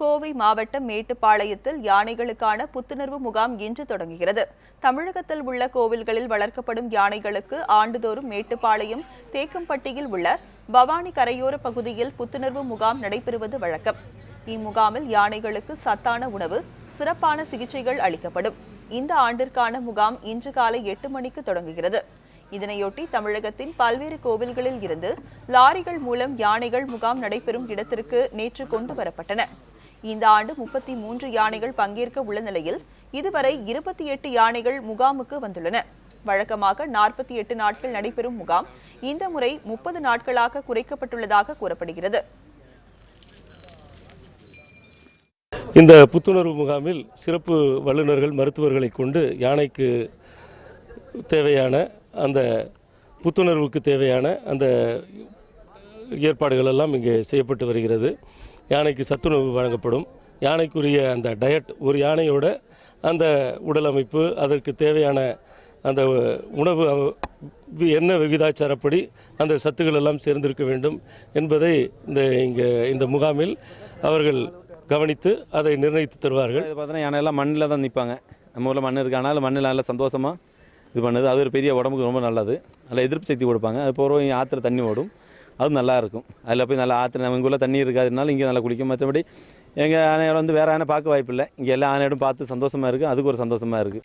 கோவை மாவட்டம் மேட்டுப்பாளையத்தில் யானைகளுக்கான புத்துணர்வு முகாம் இன்று தொடங்குகிறது. தமிழகத்தில் உள்ள கோவில்களில் வளர்க்கப்படும் யானைகளுக்கு ஆண்டுதோறும் மேட்டுப்பாளையம் தேக்கம்பட்டியில் உள்ள பவானி கரையோர பகுதியில் புத்துணர்வு முகாம் நடைபெறுவது வழக்கம். இம்முகாமில் யானைகளுக்கு சத்தான உணவு சிறப்பான சிகிச்சைகள் அளிக்கப்படும். இந்த ஆண்டிற்கான முகாம் இன்று காலை எட்டு மணிக்கு தொடங்குகிறது. இதனையொட்டி தமிழகத்தின் பல்வேறு கோவில்களில் இருந்து லாரிகள் மூலம் யானைகள் முகாம் நடைபெறும் இடத்திற்கு நேற்று கொண்டு வரப்பட்டன. இந்த ஆண்டு முப்பத்தி மூன்று யானைகள் பங்கேற்க உள்ள நிலையில் இதுவரை இருபத்தி எட்டு யானைகள் முகாமுக்கு வந்துள்ளன. வழக்கமாக நாற்பத்தி எட்டு நாட்கள் நடைபெறும் முகாம் இந்த முறை முப்பது நாட்களாக குறைக்கப்பட்டுள்ளதாக கூறப்படுகிறது. இந்த புத்துணர்வு முகாமில் சிறப்பு வல்லுநர்கள் மருத்துவர்களை கொண்டு யானைக்கு தேவையான அந்த புத்துணர்வுக்கு தேவையான அந்த ஏற்பாடுகள் எல்லாம் இங்கே செய்யப்பட்டு வருகிறது. யானைக்கு சத்துணவு வழங்கப்படும். யானைக்குரிய அந்த டயட் ஒரு யானையோட அந்த உடல் அமைப்பு அதற்கு தேவையான அந்த உணவு என்ன விகிதாச்சாரப்படி அந்த சத்துக்கள் எல்லாம் சேர்ந்திருக்க வேண்டும் என்பதை இந்த இங்கே இந்த முகாமில் அவர்கள் கவனித்து அதை நிர்ணயித்து தருவார்கள். இது பார்த்தீங்கன்னா யானையெல்லாம் மண்ணில் தான் நிற்பாங்க. நம்ம ஊரில் மண் இருக்கு. ஆனாலும் மண்ணில் நல்லா சந்தோஷமாக இது பண்ணுது. அது ஒரு பெரிய உடம்புக்கு ரொம்ப நல்லது. நல்ல எதிர்ப்பு சக்தி கொடுப்பாங்க. அது போகிறோம் ஆற்றுல தண்ணி ஓடும். அது நல்லாயிருக்கும். அதில் போய் நல்லா ஆற்று நம்ம இங்குள்ள தண்ணி இருக்காதுனால இங்கே நல்லா குளிக்கும். மற்றபடி எங்கள் ஆனையோட வந்து வேறு ஆனை பார்க்க வாய்ப்பு இல்லை இங்கே எல்லா ஆனையோடும் பார்த்து சந்தோஷமாக இருக்குது அதுக்கு ஒரு சந்தோஷமாக இருக்குது